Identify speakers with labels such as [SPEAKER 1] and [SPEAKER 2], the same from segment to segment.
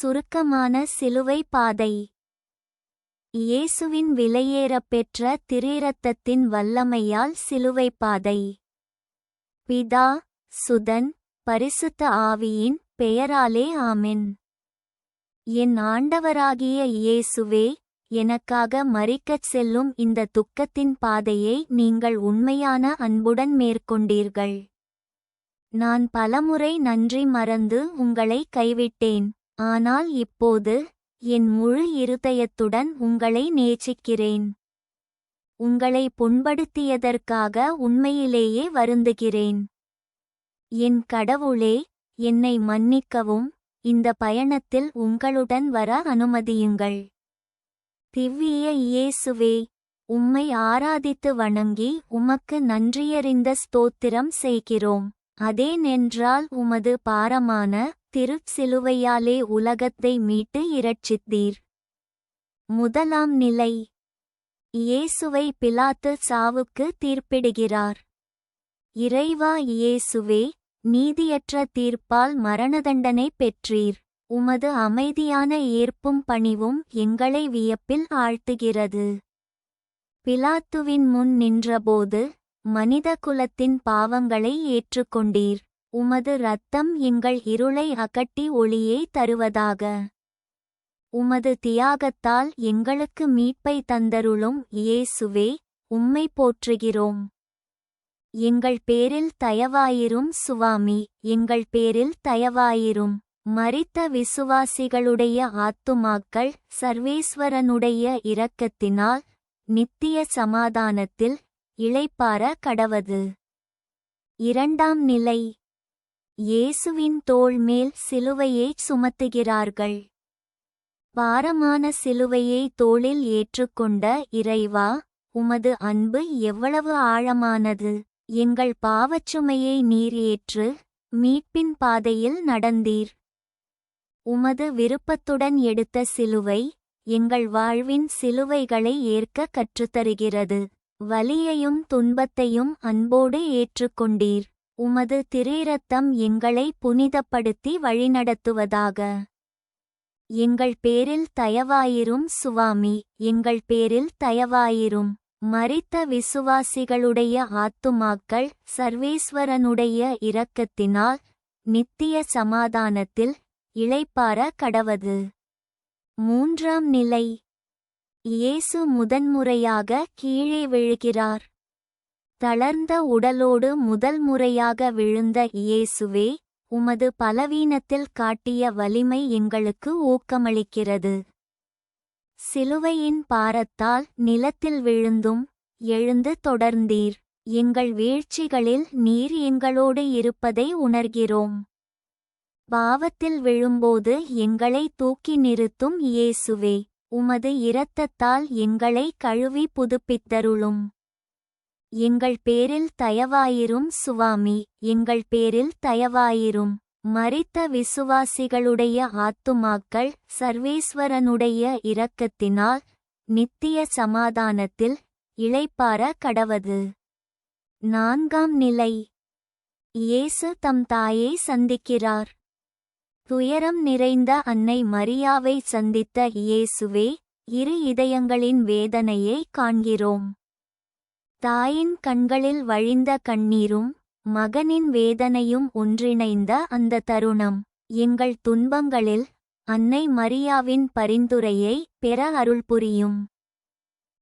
[SPEAKER 1] சுருக்கமான சிலுவை பாதை. இயேசுவின் விலையேறப் பெற்ற திரீரத்தத்தின் வல்லமையால் சிலுவை பாதை. பிதா சுதன் பரிசுத்த ஆவியின் பெயராலே ஆமென். என் ஆண்டவராகிய இயேசுவே எனக்காக மறிக்கச் செல்லும் இந்த துக்கத்தின் பாதையை நீங்கள் உண்மையான அன்புடன் மேற்கொண்டீர்கள். நான் பலமுறை நன்றி மறந்து உங்களை கைவிட்டேன். ஆனால் இப்போது என் முழு இருதயத்துடன் உங்களை நேசிக்கிறேன். உங்களை புண்படுத்தியதற்காக உண்மையிலேயே வருந்துகிறேன். என் கடவுளே என்னை மன்னிக்கவும் இந்த பயணத்தில் உங்களுடன் வர அனுமதியுங்கள். திவ்விய இயேசுவே உம்மை ஆராதித்து வணங்கி உமக்கு நன்றியறிந்த ஸ்தோத்திரம் செய்கிறோம். அதேனென்றால் உமது பாரமான திருச்சிலுவையாலே உலகத்தை மீட்டு இரட்சித்தீர். முதலாம் நிலை. இயேசுவை பிலாத்து சாவுக்கு தீர்ப்பிடுகிறார். இறைவா இயேசுவே நீதியற்ற தீர்ப்பால் மரணதண்டனை பெற்றீர். உமது அமைதியான ஏற்பும் பணிவும் எங்களை வியப்பில் ஆழ்த்துகிறது. பிலாத்துவின் முன் நின்றபோது மனித குலத்தின் பாவங்களை ஏற்றுக்கொண்டீர். உமது இரத்தம் எங்கள் இருளை அகட்டி ஒளியை தருவதாக. உமது தியாகத்தால் எங்களுக்கு மீட்பை தந்தருளும் இயேசுவே உம்மை போற்றுகிறோம். எங்கள் பேரில் தயவாயிரும் சுவாமி எங்கள் பேரில் தயவாயிரும். மரித்த விசுவாசிகளுடைய ஆத்துமாக்கள் சர்வேஸ்வரனுடைய இரக்கத்தினால் நித்திய சமாதானத்தில் இளைப்பார கடவது. இரண்டாம் நிலை இயேசுவின் தோள் மேல் சிலுவையை சுமத்துகிறார்கள். பாரமான சிலுவையை தோளில் ஏற்றுக்கொண்ட இறைவா உமது அன்பு எவ்வளவு ஆழமானது. எங்கள் பாவச்சுமையை நீர் ஏற்று மீட்பின் பாதையில் நடந்தீர். உமது விருப்பத்துடன் எடுத்த சிலுவை எங்கள் வாழ்வின் சிலுவைகளை ஏற்க கற்றுத்தருகிறது. வலியையும் துன்பத்தையும் அன்போடு ஏற்றுக்கொண்டீர். உமது திரீரத்தம் எங்களை புனிதப்படுத்தி வழிநடத்துவதாக. எங்கள் பேரில் தயவாயிரும் சுவாமி எங்கள் பேரில் தயவாயிரும். மறித்த விசுவாசிகளுடைய ஆத்துமாக்கள் சர்வேஸ்வரனுடைய இரக்கத்தினால் நித்திய சமாதானத்தில் இளைப்பார கடவது. மூன்றாம் நிலை. இயேசு முதன்முறையாக கீழே விழுகிறார். தளர்ந்த உடலோடு முதல் முறையாக விழுந்த இயேசுவே உமது பலவீனத்தில் காட்டிய வலிமை எங்களுக்கு ஊக்கமளிக்கிறது. சிலுவையின் பாரத்தால் நிலத்தில் விழுந்தும் எழுந்து தொடர்ந்தீர். எங்கள் வீழ்ச்சிகளில் நீர் எங்களோடு இருப்பதை உணர்கிறோம். பாவத்தில் விழும்போது எங்களை தூக்கி நிறுத்தும் இயேசுவே உமது இரத்தத்தால் எங்களை கழுவி புதுப்பித்தருளும். எங்கள் பேரில் தயவாயிரும் சுவாமி எங்கள் பேரில் தயவாயிரும். மரித்த விசுவாசிகளுடைய ஆத்துமாக்கள் சர்வேஸ்வரனுடைய இரக்கத்தினால் நித்திய சமாதானத்தில் இளைப்பார கடவது. நான்காம் நிலை. இயேசு தம் தாயை சந்திக்கிறார். துயரம் நிறைந்த அன்னை மரியாவை சந்தித்த இயேசுவே இரு இதயங்களின் வேதனையை காண்கிறோம். தாயின் கண்களில் வழிந்த கண்ணீரும் மகனின் வேதனையும் ஒன்றிணைந்த அந்த தருணம். எங்கள் துன்பங்களில் அன்னை மரியாவின் பரிந்துரையை பெற அருள் புரியும்.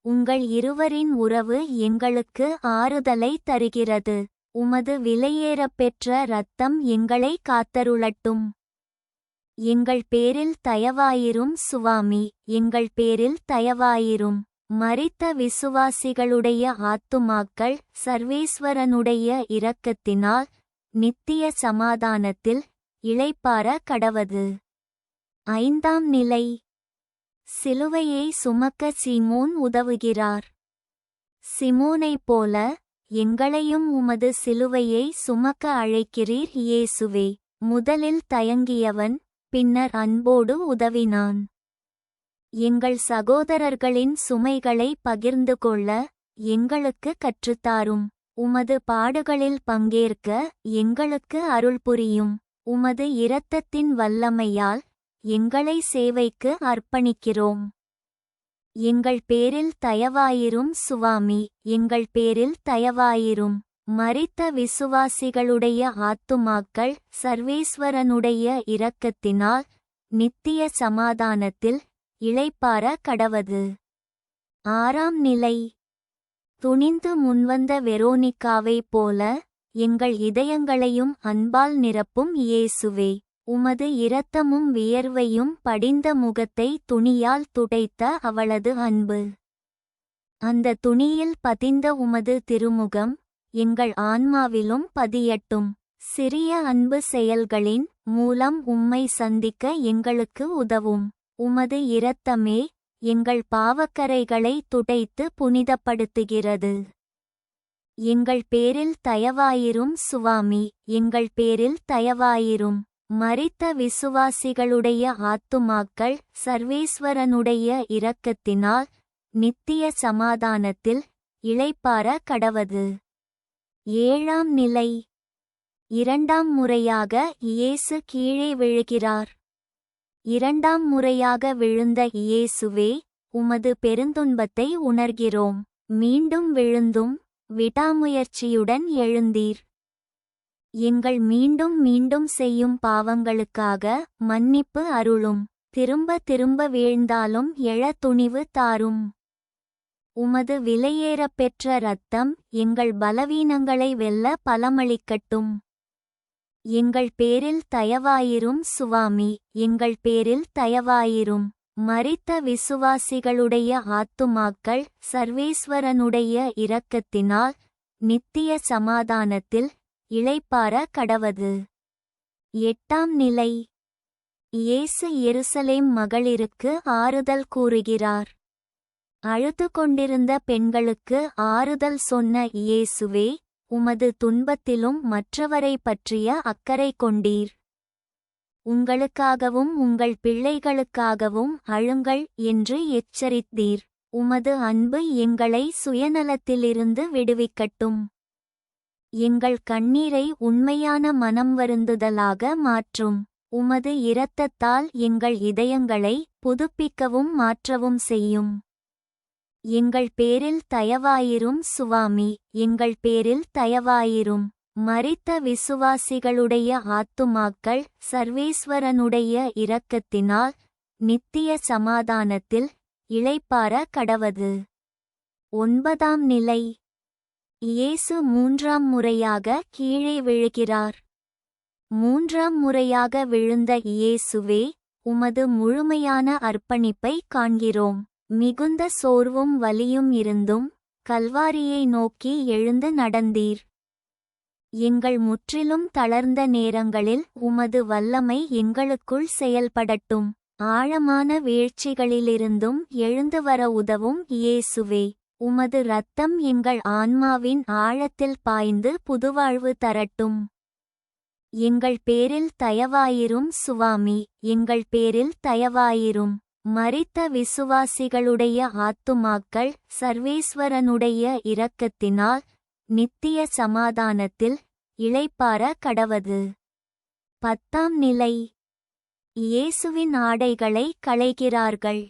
[SPEAKER 1] உங்கள் இருவரின் உறவு எங்களுக்கு ஆறுதலை தருகிறது. உமது விலையேறப் பெற்ற இரத்தம் எங்களை காத்தருளட்டும். எங்கள் பேரில் தயவாயிரும் சுவாமி எங்கள் பேரில் தயவாயிரும். மரித்த விசுவாசிகளுடைய ஆத்துமாக்கள் சர்வேஸ்வரனுடைய இரக்கத்தினால் நித்திய சமாதானத்தில் இளைப்பார கடவது. ஐந்தாம் நிலை. சிலுவையை சுமக்க சிமோன் உதவுகிறார். சிமோனைப் போல எங்களையும் உமது சிலுவையை சுமக்க அழைக்கிறீர் இயேசுவே முதலில் தயங்கியவன் பின்னர் அன்போடு உதவினான். எங்கள் சகோதரர்களின் சுமைகளை பகிர்ந்து கொள்ள எங்களுக்கு கற்றுத்தாரும் உமது பாடுகளில் பங்கேற்க எங்களுக்கு அருள் புரியும். உமது இரத்தத்தின் வல்லமையால் எங்களை சேவைக்கு அர்ப்பணிக்கிறோம். எங்கள் பேரில் தயவாயிரும் சுவாமி எங்கள் பேரில் தயவாயிரும். மறித்த விசுவாசிகளுடைய ஆத்துமாக்கள் சர்வேஸ்வரனுடைய இரக்கத்தினால் நித்திய சமாதானத்தில் இளைப்பார கடவது. ஆறாம் நிலை. துணிந்து முன்வந்த வெரோனிக்காவைப் போல எங்கள் இதயங்களையும் அன்பால் நிரப்பும் இயேசுவே. உமது இரத்தமும் வியர்வையும் படிந்த முகத்தை துணியால் துடைத்த அவளது அன்பு. அந்த துணியில் பதிந்த உமது திருமுகம் எங்கள் ஆன்மாவிலும் பதியட்டும். சிறிய அன்பு செயல்களின் மூலம் உம்மை சந்திக்க எங்களுக்கு உதவும். உமது இரத்தமே எங்கள் பாவக்கரைகளை துடைத்து புனிதப்படுத்துகிறது. எங்கள் பேரில் தயவாயிரும் சுவாமி எங்கள் பேரில் தயவாயிரும். மறித்த விசுவாசிகளுடைய ஆத்துமாக்கள் சர்வேஸ்வரனுடைய இரக்கத்தினால் நித்திய சமாதானத்தில் இளைப்பார கடவது. ஏழாம் நிலை. இரண்டாம் முறையாக இயேசு கீழே விழுகிறார். இரண்டாம் முறையாக விழுந்த இயேசுவே உமது பெருந்துன்பத்தை உணர்கிறோம். மீண்டும் விழுந்தும் விடாமுயற்சியுடன் எழுந்தீர். எங்கள் மீண்டும் மீண்டும் செய்யும் பாவங்களுக்காக மன்னிப்பு அருளும். திரும்ப திரும்ப வீழ்ந்தாலும் எழ துணிவு தாரும். உமது விலையேறப் பெற்ற இரத்தம் எங்கள் பலவீனங்களை வெல்ல பலமளிக்கட்டும். எங்கள் பேரில் தயவாயிரும் சுவாமி எங்கள் பேரில் தயவாயிரும். மரித்த விசுவாசிகளுடைய ஆத்துமாக்கள் சர்வேஸ்வரனுடைய இரக்கத்தினால் நித்திய சமாதானத்தில் இளைப்பார கடவது. எட்டாம் நிலை. இயேசு எருசலேம் மகளிருக்கு ஆறுதல் கூறுகிறார். அழுது கொண்டிருந்த பெண்களுக்கு ஆறுதல் சொன்ன இயேசுவே உமது துன்பத்திலும் மற்றவரை பற்றிய அக்கறை கொண்டீர். உங்களுக்காகவும் உங்கள் பிள்ளைகளுக்காகவும் அழுங்கள் என்று எச்சரித்தீர். உமது அன்பு எங்களை சுயநலத்திலிருந்து விடுவிக்கட்டும். எங்கள் கண்ணீரை உண்மையான மனம் வருந்துதலாக மாற்றும். உமது இரத்தத்தால் எங்கள் இதயங்களை புதுப்பிக்கவும் மாற்றவும் செய்யும். எங்கள் பேரில் தயவாயிரும் சுவாமி எங்கள் பேரில் தயவாயிரும். மரித்த விசுவாசிகளுடைய ஆத்துமாக்கள் சர்வேஸ்வரனுடைய இரக்கத்தினால் நித்திய சமாதானத்தில் இளைப்பார கடவது. ஒன்பதாம் நிலை. இயேசு மூன்றாம் முறையாக கீழே விழுகிறார். மூன்றாம் முறையாக விழுந்த இயேசுவே உமது முழுமையான அர்ப்பணிப்பை காண்கிறோம். மிகுந்த சோர்வும் வலியும் இருந்தும் கல்வாரியை நோக்கி எழுந்து நடந்தீர். எங்கள் முற்றிலும் தளர்ந்த நேரங்களில் உமது வல்லமை எங்களுக்குள் செயல்படட்டும். ஆழமான வீழ்ச்சிகளிலிருந்தும் எழுந்து வர உதவும் இயேசுவே. உமது இரத்தம் எங்கள் ஆன்மாவின் ஆழத்தில் பாய்ந்து புதுவாழ்வு தரட்டும். எங்கள் பேரில் தயவாயிரும் சுவாமி. எங்கள் பேரில் தயவாயிரும். மரித்த விசுவாசிகளுடைய ஆத்துமாக்கள் சர்வேஸ்வரனுடைய இரக்கத்தினால் நித்திய சமாதானத்தில் இளைப்பார கடவது. பத்தாம் நிலை. இயேசுவின் ஆடைகளை களைகிறார்கள்.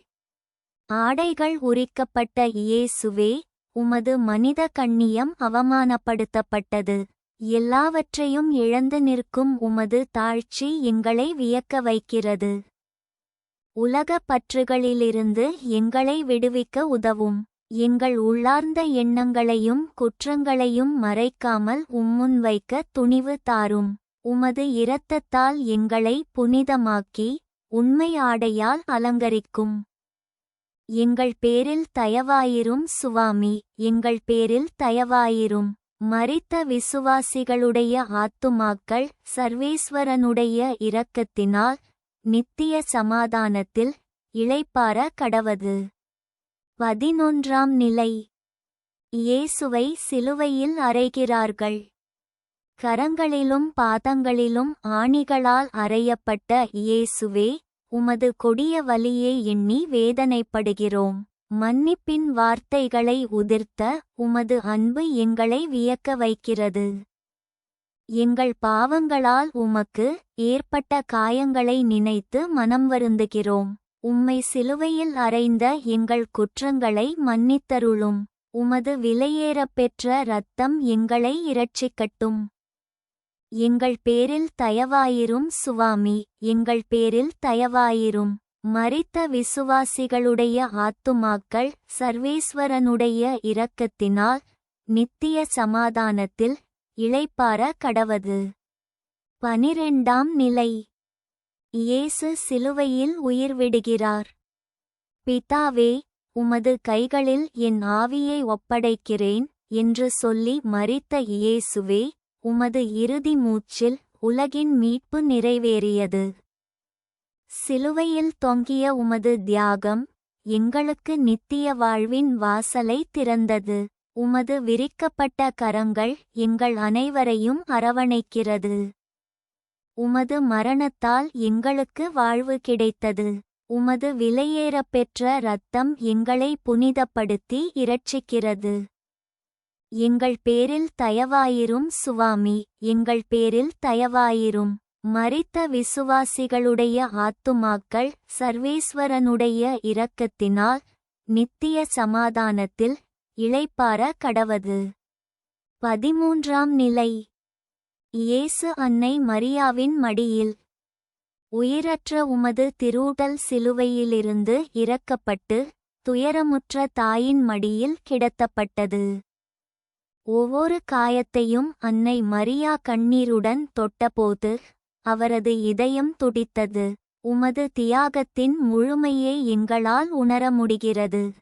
[SPEAKER 1] ஆடைகள் உரிக்கப்பட்ட இயேசுவே உமது மனித கண்ணியம் அவமானப்படுத்தப்பட்டது. எல்லாவற்றையும் இழந்து நிற்கும் உமது தாழ்ச்சி எங்களை வியக்க வைக்கிறது. உலகப் பற்றுகளிலிருந்து எங்களை விடுவிக்க உதவும். எங்கள் உள்ளார்ந்த எண்ணங்களையும் குற்றங்களையும் மறைக்காமல் உம்முன் வைக்க துணிவு தாரும். உமது இரத்தத்தால் எங்களை புனிதமாக்கி உண்மை ஆடையால் அலங்கரிக்கும். எங்கள் பேரில் தயவாயிரும் சுவாமி எங்கள் பேரில் தயவாயிரும். மறித்த விசுவாசிகளுடைய ஆத்துமாக்கள் சர்வேஸ்வரனுடைய இரக்கத்தினால் நித்திய சமாதானத்தில் இளைப்பார கடவது. பதினொன்றாம் நிலை. இயேசுவை சிலுவையில் அறைகிறார்கள். கரங்களிலும் பாதங்களிலும் ஆணிகளால் அறையப்பட்ட இயேசுவே உமது கொடிய வலியை எண்ணி வேதனைப்படுகிறோம். மன்னிப்பின் வார்த்தைகளை உதிர்த்த உமது அன்பு எங்களை வியக்க வைக்கிறது. எங்கள் பாவங்களால் உமக்கு ஏற்பட்ட காயங்களை நினைத்து மனம் வருந்துகிறோம். உம்மை சிலுவையில் அறைந்த எங்கள் குற்றங்களை மன்னித்தருளும். உமது விலையேறப் பெற்ற இரத்தம் எங்களை இரட்சிக்கட்டும். எங்கள் பேரில் தயவாயிரும் சுவாமி எங்கள் பேரில் தயவாயிரும். மறித்த விசுவாசிகளுடைய ஆத்துமாக்கள் சர்வேஸ்வரனுடைய இரக்கத்தினால் நித்திய சமாதானத்தில் இளைப்பார கடவது. பனிரெண்டாம் நிலை. இயேசு சிலுவையில் உயிர் விடுகிறார் பிதாவே உமது கைகளில் என் ஆவியை ஒப்படைக்கிறேன் என்று சொல்லி மறித்த இயேசுவே உமது இறுதி மூச்சில் உலகின் மீட்பு நிறைவேறியது. சிலுவையில் தொங்கிய உமது தியாகம் எங்களுக்கு நித்திய வாழ்வின் வாசலை திறந்தது. உமது விரிக்கப்பட்ட கரங்கள் எங்கள் அனைவரையும் அரவணைக்கிறது. உமது மரணத்தால் எங்களுக்கு வாழ்வு கிடைத்தது. உமது விலையேறப் பெற்ற இரத்தம் எங்களை புனிதப்படுத்தி இரட்சிக்கிறது. எங்கள் பேரில் தயவாயிரும் சுவாமி எங்கள் பேரில் தயவாயிரும். மறித்த விசுவாசிகளுடைய ஆத்துமாக்கள் சர்வேஸ்வரனுடைய இரக்கத்தினால் நித்திய சமாதானத்தில் இளைப்பார கடவது. பதிமூன்றாம் நிலை. இயேசு அன்னை மரியாவின் மடியில். உயிரற்ற உமது திருவுடல் சிலுவையிலிருந்து இறக்கப்பட்டு துயரமுற்ற தாயின் மடியில் கிடத்தப்பட்டது. ஒவ்வொரு காயத்தையும் அன்னை மரியா கண்ணீருடன் தொட்டபோது அவரது இதயம் துடித்தது. உமது தியாகத்தின் முழுமையை எங்களால் உணர முடிகிறது.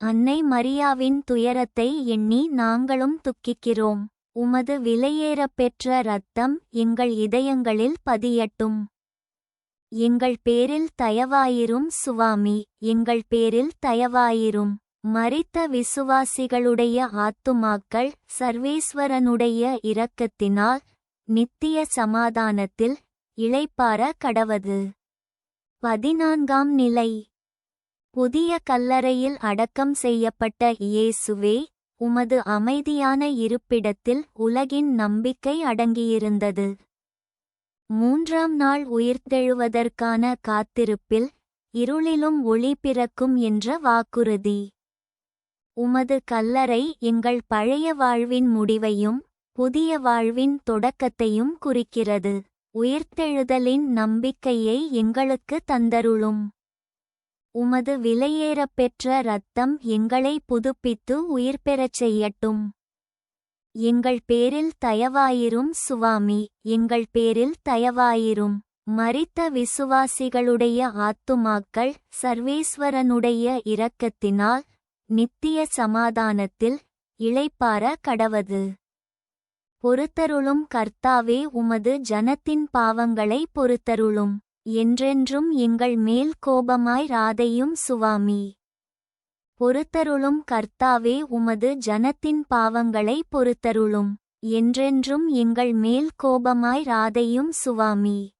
[SPEAKER 1] அன்னை மரியாவின் துயரத்தை எண்ணி நாங்களும் துக்கிக்கிறோம். உமது விலையேறப் பெற்ற இரத்தம் எங்கள் இதயங்களில் பதியட்டும். எங்கள் பேரில் தயவாயிரும் சுவாமி எங்கள் பேரில் தயவாயிரும். மரித்த விசுவாசிகளுடைய ஆத்துமாக்கள் சர்வேஸ்வரனுடைய இரக்கத்தினால் நித்திய சமாதானத்தில் இளைப்பார கடவது. பதினான்காம் நிலை. புதிய கல்லறையில் அடக்கம் செய்யப்பட்ட இயேசுவே உமது அமைதியான இருப்பிடத்தில் உலகின் நம்பிக்கை அடங்கியிருந்தது. மூன்றாம் நாள் உயிர்த்தெழுவதற்கான காத்திருப்பில் இருளிலும் ஒளி பிறக்கும் என்ற வாக்குறுதி. உமது கல்லறை எங்கள் பழைய வாழ்வின் முடிவையும் புதிய வாழ்வின் தொடக்கத்தையும் குறிக்கிறது. உயிர்த்தெழுதலின் நம்பிக்கையை எங்களுக்கு தந்தருளும். உமது விலையேறப்பெற்ற இரத்தம் எங்களை புதுப்பித்து உயிர் பெறச் செய்யட்டும். எங்கள் பேரில் தயவாயிரும் சுவாமி எங்கள் பேரில் தயவாயிரும். மரித்த விசுவாசிகளுடைய ஆத்துமாக்கள் சர்வேஸ்வரனுடைய இரக்கத்தினால் நித்திய சமாதானத்தில் இளைப்பார கடவது. பொறுத்தருளும் கர்த்தாவே உமது ஜனத்தின் பாவங்களை பொறுத்தருளும். என்றென்றும் எங்கள் மேல் கோபமாய் ராதையும் சுவாமி. பொறுத்தருளும் கர்த்தாவே உமது ஜனத்தின் பாவங்களை பொறுத்தருளும். என்றென்றும் எங்கள் மேல் கோபமாய் ராதையும் சுவாமி.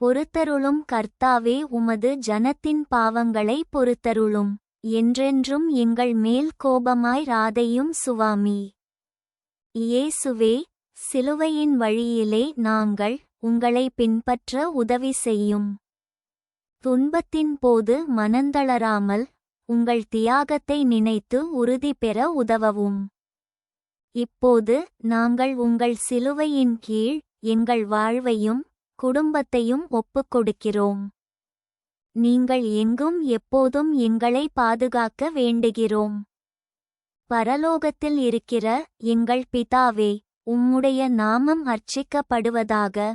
[SPEAKER 1] பொறுத்தருளும் கர்த்தாவே உமது ஜனத்தின் பாவங்களை பொறுத்தருளும். என்றென்றும் எங்கள் மேல் கோபமாய் ராதையும் சுவாமி. இயேசுவே சிலுவையின் வழியிலே நாங்கள் உங்களை பின்பற்ற உதவி செய்யும். துன்பத்தின் போது மனந்தளராமல் உங்கள் தியாகத்தை நினைத்து உறுதி பெற உதவவும். இப்போது நாங்கள் உங்கள் சிலுவையின் கீழ் எங்கள் வாழ்வையும் குடும்பத்தையும் ஒப்புக் கொடுக்கிறோம். நீங்கள் எங்கும் எப்போதும் எங்களை பாதுகாக்க வேண்டுகிறோம். பரலோகத்தில் இருக்கிற எங்கள் பிதாவே உம்முடைய நாமம் அர்ச்சிக்கப்படுவதாக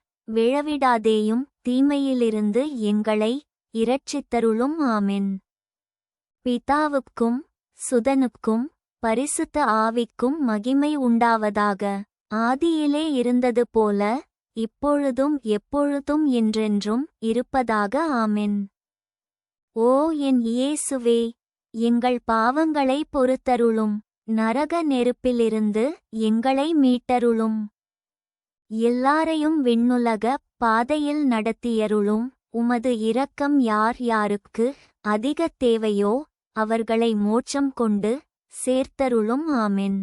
[SPEAKER 1] விழவிடாதேயும் தீமையிலிருந்து எங்களை இரட்சித்தருளும் ஆமின். பிதாவுக்கும் சுதனுக்கும் பரிசுத்த ஆவிக்கும் மகிமை உண்டாவதாக. ஆதியிலே இருந்தது போல இப்பொழுதும் எப்பொழுதும் என்றென்றும் இருப்பதாக ஆமின். ஓ என் இயேசுவே எங்கள் பாவங்களை பொறுத்தருளும். நரக நெருப்பிலிருந்து எங்களை மீட்டருளும். எல்லாரையும் விண்ணுலக பாதையில் நடத்தியருளும் உமது இரக்கம் யார் யாருக்கு அதிக தேவையோ அவர்களை மோட்சம் கொண்டு சேர்த்தருளும் ஆமென்.